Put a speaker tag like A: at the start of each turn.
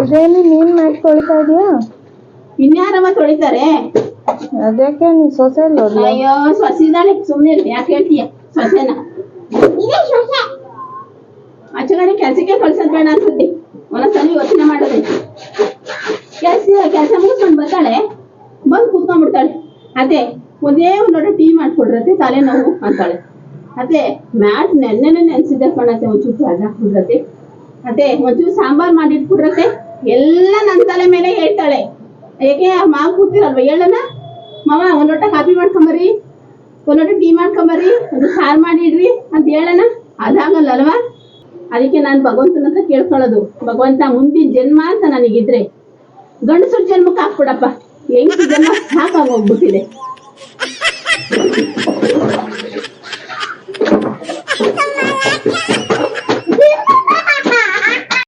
A: ಇದೇನು ನೀನ್ ಮಾಡಿ ತೊಳಿತಾ ಇದೀಯಾ?
B: ಇನ್ಯಾರಮ್ಮ ತೊಳಿತಾರೆ?
A: ಅದಕ್ಕೆ ನೀ ಸೊಸೆ ಅಲ್ವಲ್ಲ
B: ಅಯ್ಯೋ ಸೊಸಿದಾಳೆ ಸುಮ್ನೆ ಇರು. ಯಾಕೆ ಹೇಳ್ತೀಯ? ಸೊಸೆನ? ಆಚೆ ಕಡೆ ಕೆಲ್ಸಕ್ಕೆ ಕಳ್ಸೋದ್ ಬೇಡ ಅನ್ಸುತ್ತೆ. ಒಂದೊಂದ್ಸಲ ಯೋಚನೆ ಮಾಡೋದೆ. ಕೆಲ್ಸ ಕೆಲಸ ಮುಗಿಸ್ಕೊಂಡು ಬರ್ತಾಳೆ. ಬಂದು ಕೂತ್ಕೊಂಡ್ಬಿಡ್ತಾಳೆ. ಅದೇ ಒಂದೇ ಒಂದ್ ಲೋಟ ಟೀ ಮಾಡ್ಕೊಡ್ರತ್ತೆ ತಲೆನೋವು ಅಂತಾಳೆ. ಅದೇ ಮ್ಯಾಟ್ ನೆನ್ನೆನೆ ನೆನ್ಸಿದ್ದೆ ಕಣತ್ತೆ ಒಂಚೂರು ಜಾಗ ಹಾಕ್ಬಿಡ್ರತ್ತೆ ಅದೇ, ಒಂಚೂರು ಸಾಂಬಾರ್ ಮಾಡಿಟ್ಬಿಟ್ರತೆ ಎಲ್ಲ ನನ್ನ ತಲೆ ಮೇಲೆ ಹೇಳ್ತಾಳೆ. ಏಕೆ ಮಾವು ಕೂತಿರಲ್ವ? ಹೇಳಣ ಮಾವ, ಒಂದ್ ಲೋಟ ಕಾಫಿ ಮಾಡ್ಕೊಂಬರಿ ಒಂದ್ ಲೋಟ ಟೀ ಮಾಡ್ಕೊಂಬರಿ ಒಂದು ಸಾರು ಮಾಡಿಡ್ರಿ ಅಂತ ಹೇಳಣ ಅದಾಗಲ್ಲ ಅಲ್ವಾ ಅದಕ್ಕೆ ನಾನು ಭಗವಂತನ ಹತ್ರ ಕೇಳ್ಕೊಳ್ಳೋದು. ಭಗವಂತ ಮುಂದಿನ ಜನ್ಮ ಅಂತ ನನಗಿದ್ರೆ. ಗಂಡಸರು ಜನ್ಮಕ್ಕೆ ಹಾಕ್ಬಿಡಪ್ಪ. ಹೆಂಗ್ ಜನ್ಮ ಸಾಕಾಗಿ ಹೋಗ್ಬಿಟ್ಟಿದೆ